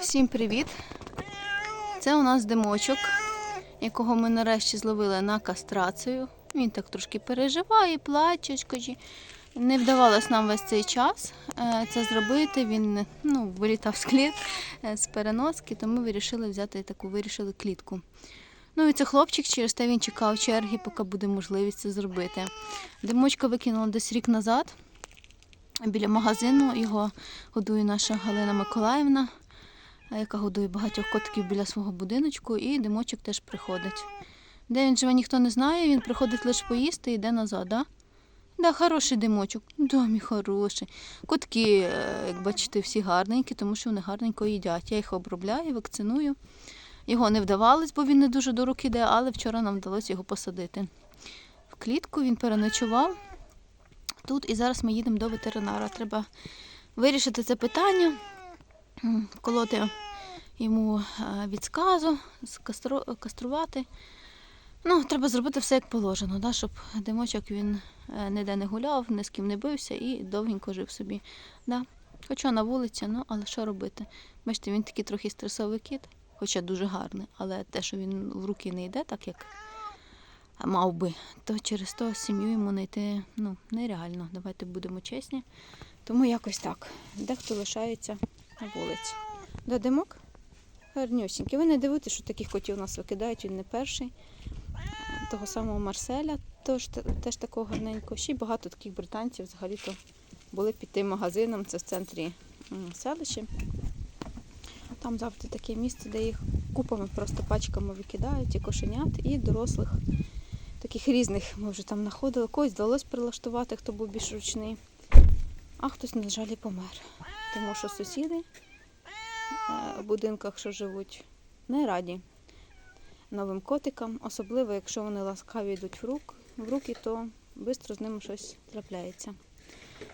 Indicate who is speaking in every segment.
Speaker 1: Всім привіт! Це у нас димочок, якого ми нарешті зловили на кастрацію. Він так трошки переживає, плаче. Не вдавалось нам весь цей час е, це зробити. Він ну, вилітав з кліт е, з переноски, то ми вирішили взяти таку вирішили клітку. Ну і це хлопчик, через те він чекав черги, поки буде можливість це зробити. Димочка викинула десь рік назад біля магазину. Його годує наша Галина Миколаївна, яка годує багатьох котиків біля свого будиночку, і димочок теж приходить. Де він живе, ніхто не знає, він приходить лише поїсти і йде назад, да? Да, хороший димочок. Да, мій хороший. Котки, е, як бачите, всі гарненькі, тому що вони гарненько їдять. Я їх обробляю, вакциную. Його не вдавалось, бо він не дуже до рук іде, але вчора нам вдалося його посадити. В клітку він переночував тут, і зараз ми їдемо до ветеринара. Треба вирішити це питання, колоти йому е, від сказу, каструвати. Ну, треба зробити все як положено, да, щоб димочок він е, ніде не гуляв, ні з ким не бився і довгенько жив собі. Да. Хоча на вулиці, ну, але що робити? Бачите, він такий трохи стресовий кіт, хоча дуже гарний, але те, що він в руки не йде, так як мав би, то через то сім'ю йому знайти ну, нереально. Давайте будемо чесні. Тому якось так. Дехто лишається на вулиці. Да, димок? Гарнюсінький. Ви не дивитесь, що таких котів у нас викидають, він не перший. Того самого Марселя, теж, теж такого гарненького. Ще й багато таких британців взагалі-то були під тим магазином, це в центрі селища. Там завжди таке місце, де їх купами просто пачками викидають, і кошенят, і дорослих. Таких різних ми вже там знаходили. Когось вдалося прилаштувати, хто був більш ручний. А хтось, на жаль, і помер. Тому що сусіди е, в будинках, що живуть, не раді новим котикам, особливо якщо вони ласкаві йдуть в, рук, в руки, то швидко з ними щось трапляється.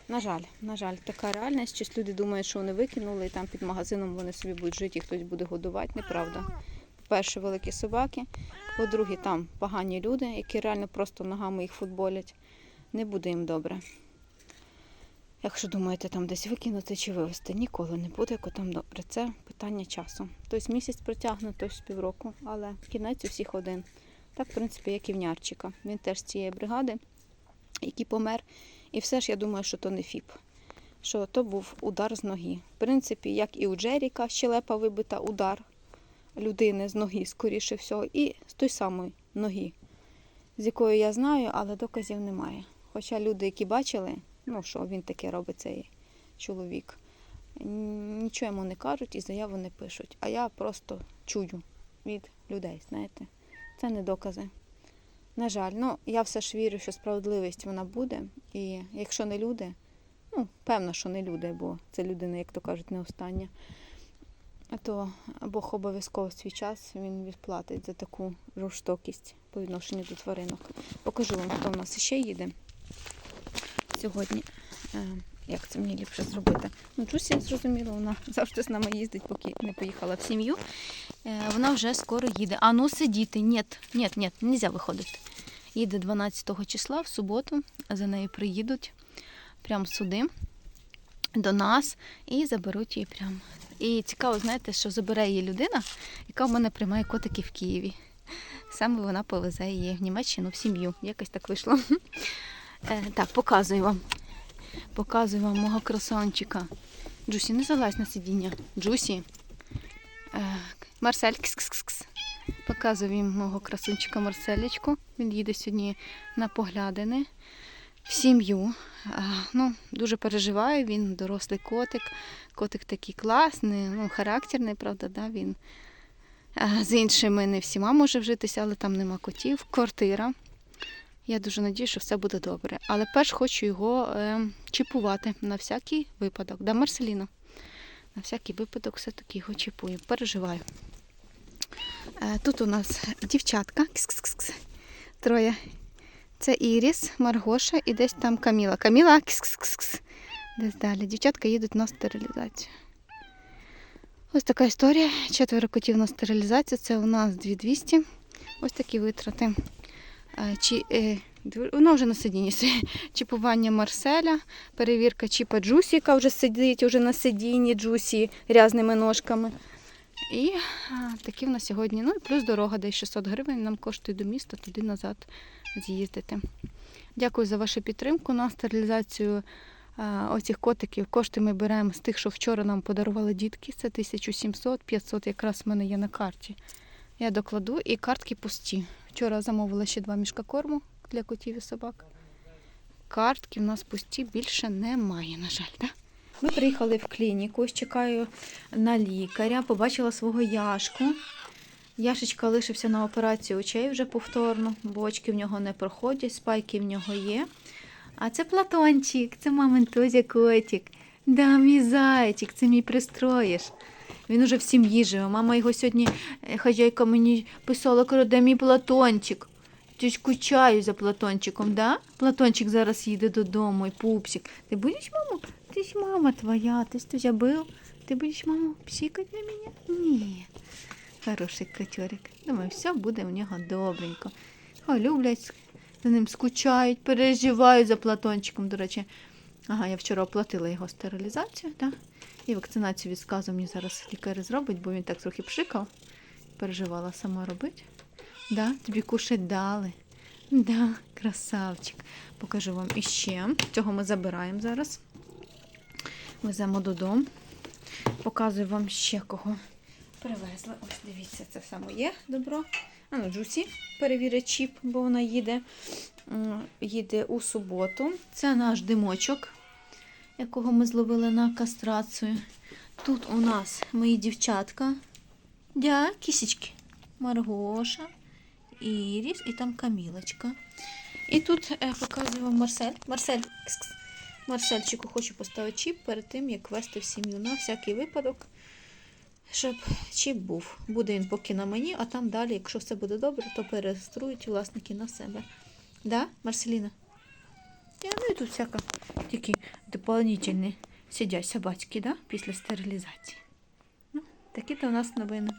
Speaker 1: На жаль, на жаль, така реальність. Щось люди думають, що вони викинули, і там під магазином вони собі будуть жити, і хтось буде годувати. Неправда. По-перше, великі собаки. По-друге, там погані люди, які реально просто ногами їх футболять. Не буде їм добре. Якщо думаєте там десь викинути чи вивезти, ніколи не буде котам добре. Це питання часу. Тобто місяць протягне, тобто півроку, але кінець у всіх один. Так, в принципі, як і в Нярчика. Він теж з цієї бригади, який помер. І все ж я думаю, що то не ФІП. Що то був удар з ноги. В принципі, як і у Джеріка, щелепа вибита, удар людини з ноги, скоріше всього, і з той самої ноги, з якою я знаю, але доказів немає. Хоча люди, які бачили, ну що він таке робить, цей чоловік, нічого йому не кажуть і заяву не пишуть. А я просто чую від людей, знаєте. Це не докази. На жаль, ну я все ж вірю, що справедливість вона буде. І якщо не люди, ну, певно, що не люди, бо це людина, як то кажуть, не остання. То Бог обов'язково свій час він відплатить за таку жорстокість по відношенню до тваринок. Покажу вам, хто в нас ще їде сьогодні. Е, Як це мені ліпше зробити? Ну, Джусі, зрозуміло, вона завжди з нами їздить, поки не поїхала в сім'ю. Е, Вона вже скоро їде. А ну сидіти. Ні, ні, ні, не можна виходити. Їде 12 числа в суботу, за нею приїдуть прямо сюди до нас і заберуть її прямо. І цікаво, знаєте, що забере її людина, яка в мене приймає котики в Києві. Саме вона повезе її в Німеччину, в сім'ю. Якось так вийшло. Е, так, показую вам. Показую вам мого красончика. Джусі, не залазь на сидіння. Джусі. Е, Марсель, кс-кс-кс. Показую їм мого красунчика Марселечку. Він їде сьогодні на поглядини в сім'ю. Ну, дуже переживаю, він дорослий котик. Котик такий класний, ну, характерний, правда, да, він з іншими не всіма може вжитися, але там нема котів. Квартира. Я дуже надію, що все буде добре. Але перш хочу його е, чіпувати на всякий випадок. Да, Марселіна? На всякий випадок все-таки його чіпую. Переживаю. Е, тут у нас дівчатка. Кс-кс-кс. Троє. Це Іріс, Маргоша і десь там Каміла. Каміла, кс-кс-кс. Десь далі. Дівчатка їдуть на стерилізацію. Ось така історія. Четверо котів на стерилізацію. Це у нас 2200. Ось такі витрати. Чи, е, воно вже на сидінні. Чіпування Марселя, перевірка чіпа Джусі, яка вже сидить уже на сидінні Джусі рязними ножками. І такі в нас сьогодні. Ну і плюс дорога, десь 600 гривень нам коштує до міста, туди назад з'їздити. Дякую за вашу підтримку на стерилізацію оцих котиків. Кошти ми беремо з тих, що вчора нам подарували дітки. Це 1700, 500 якраз в мене є на карті. Я докладу і картки пусті. Вчора замовила ще два мішка корму для котів і собак. Картки в нас пусті більше немає, на жаль. Да? Ми приїхали в клініку, чекаю на лікаря, побачила свого Яшку. Яшечка лишився на операцію очей вже повторно, бо очки в нього не проходять, спайки в нього є. А це Платончик, це мамин Тозя котик. Да, мій зайчик, це мій пристроїш. Він уже в сім'ї живе. Мама його сьогодні, е, хазяйка мені писала, каже, де мій Платончик. Ти ж скучаю за Платончиком, да? Платончик зараз їде додому і пупсик. Ти будеш маму? Ти ж мама твоя, ти ж тут був. Ти будеш маму псикати на мене? Ні. Хороший котярик. Думаю, все буде в нього добренько. Люблять, за ним скучають, переживають за Платончиком. До речі, ага, я вчора оплатила його стерилізацію, да? і вакцинацію від сказу мені зараз лікар зробить, бо він так трохи пшикав. Переживала сама робити. Да, тобі кушать дали. Да, красавчик. Покажу вам іще. Цього ми забираємо зараз. Веземо додому. Показую вам ще кого привезли. Ось дивіться, це все моє добро. А ну, Джусі перевірить чіп, бо вона їде, їде у суботу. Це наш димочок, якого ми зловили на кастрацію. Тут у нас мої дівчатка. Дя, кісечки. Маргоша, Іріс і там Камілочка. І тут е, показую вам Марсель. Марсель. Марсельчику хочу поставити чіп перед тим, як вести в сім'ю на всякий випадок, щоб чіп був. Буде він поки на мені, а там далі, якщо все буде добре, то перереєструють власники на себе. Да, Марселіна? Я, ну і тут всяка такі дополнительні сидять собачки, да, після стерилізації. Ну, такі то у нас новини.